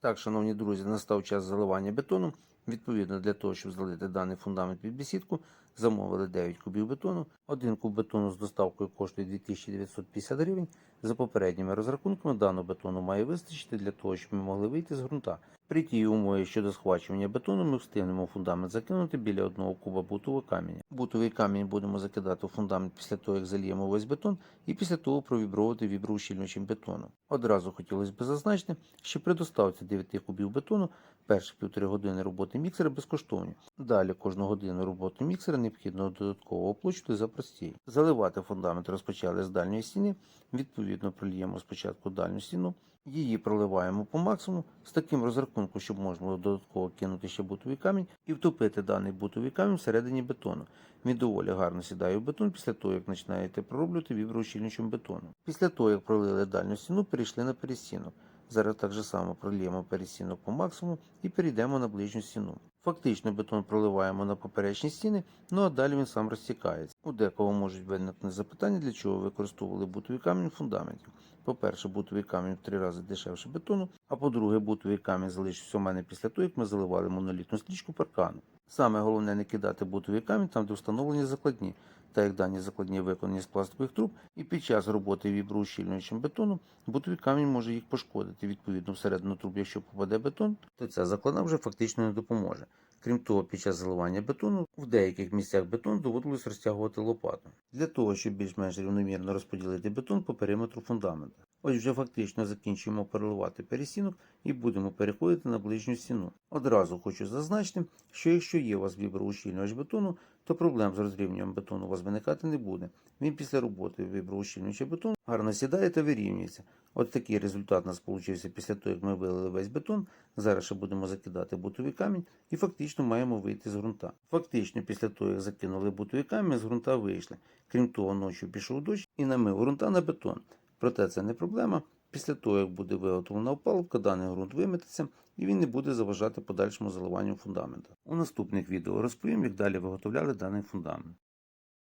Так, шановні друзі, настав час заливання бетону. Відповідно, для того, щоб залити даний фундамент під бесідку, замовили 9 кубів бетону. Один куб бетону з доставкою коштує 2950 гривень. За попередніми розрахунками даного бетону має вистачити для того, щоб ми могли вийти з ґрунта. При тій умові щодо схвачування бетону ми встигнемо фундамент закинути біля одного куба бутового каменя. Бутовий камінь будемо закидати у фундамент після того, як зальємо весь бетон, і після того провібровувати вібру віброущільнювачем бетону. Одразу хотілося б зазначити, що при доставці 9 кубів бетону перші півтори години роботи міксера безкоштовні. Далі кожну годину роботи міксера необхідно додатково оплачувати за простій. Заливати фундамент розпочали з дальньої стіни. Відповідно, проліємо спочатку дальню стіну. Її проливаємо по максимуму з таким розрахунком, щоб можна було додатково кинути ще бутовий камінь і втопити даний бутовий камінь всередині бетону. Він доволі гарно сідає в бетон після того, як починаєте пророблювати віброущільничем бетону. Після того, як пролили дальню стіну, перейшли на перестінок. Зараз так же само проліємо перестінок по максимуму і перейдемо на ближню стіну. Фактично бетон проливаємо на поперечні стіни, ну а далі він сам розтікається. У декого можуть виникнути запитання, для чого використовували бутовий камінь в фундаменті. По-перше, бутовий камінь в три рази дешевше бетону, а по-друге, бутовий камінь залишився у мене після того, як ми заливали монолітну стрічку паркану. Саме головне не кидати бутовий камінь там, де встановлені закладні, та як дані закладні виконані з пластикових труб, і під час роботи віброущільнювачем бетону бутовий камінь може їх пошкодити. Відповідно, всередину труб, якщо попаде бетон, то ця закладна вже фактично не допоможе. Крім того, під час заливання бетону в деяких місцях бетон доводилось розтягувати лопату для того, щоб більш-менш рівномірно розподілити бетон по периметру фундамента. Ось вже фактично закінчуємо переливати перестінок і будемо переходити на ближню стіну. Одразу хочу зазначити, що якщо є у вас віброущільнювач бетону, то проблем з розрівнюванням бетону у вас виникати не буде. Він після роботи віброущільнювача бетону гарно сідає та вирівнюється. От такий результат у нас вийшов після того, як ми вилили весь бетон. Зараз ще будемо закидати бутовий камінь і фактично маємо вийти з ґрунта. Фактично, після того, як закинули бутовий камінь, з ґрунта вийшли. Крім того, ночі пішов дощ і намив ґрунта на бетон. Проте це не проблема. Після того, як буде виготовлена опалубка, даний ґрунт виметиться і він не буде заважати подальшому заливанню фундамента. У наступних відео розповім, як далі виготовляли даний фундамент.